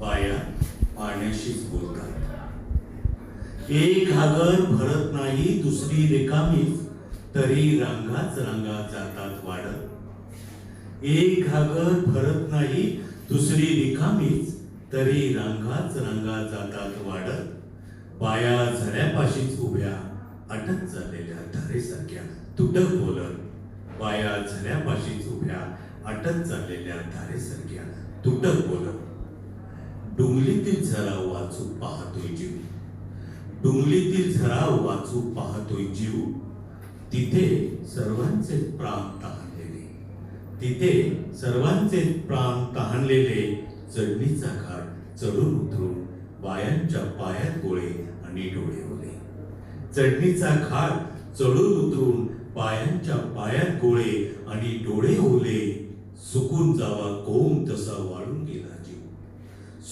बाया पाण्याशीच बोलतात. एक घागर भरत नाही दुसरी रिकामीच तरी रांगाच रांगा जातात वाढत. एक घागर भरत नाही दुसरी रिकामीच तरी रांगाच रांगा जातात वाढत. पाया झऱ्यापाशीच उभ्या अटक झालेल्या धारेसारख्या तुटक बोलत. पाया झऱ्यापाशीच उभ्या अटक चाललेल्या धारेसारख्या तुटक बोलत. डुंगलीतील झरा वाचू पाहतोय जीव. डोंगलीतील झरा वाचू पाहतोय जीव. तिथे सर्वांचे प्राण तहानलेले. तिथे सर्वांचे प्राण तहानलेले. चढणीचा घाट चढून उतरून बायांच्या पायात गोळे आणि डोळे ओले. चढणीचा घाट चढून उतरून पायांच्या पायात गोळे आणि डोळे ओले. सुकून जावा कोम तसा वाळून गेला जीव.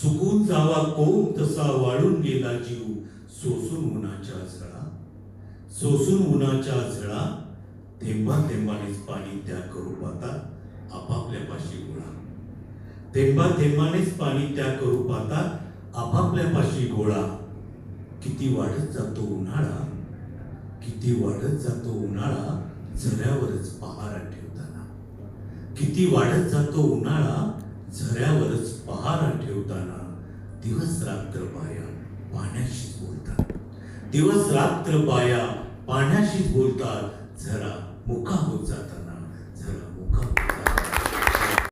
सुकून जावा कोण तसा वाळून गेला जीव. सोसून उन्हाच्या झळा. सोसून उन्हाच्या झळा. थेंबा थेंबानेच पाणी त्या करू पाहता आपापल्या पाशी गोळा. थेंबा थेंबानेच पाणी त्या करू पाहता आपापल्या पाशी गोळा. किती वाढत जातो उन्हाळा किती वाढत जातो उन्हाळा झऱ्यावरच पहारा ठेवताना. किती वाढत जातो उन्हाळा झऱ्यावरच पहारा ठेवताना. दिवस रात्र बाया पाण्याशीच बोलतात. दिवस रात्र बाया पाण्याशीच बोलतात जरा मुका होत जा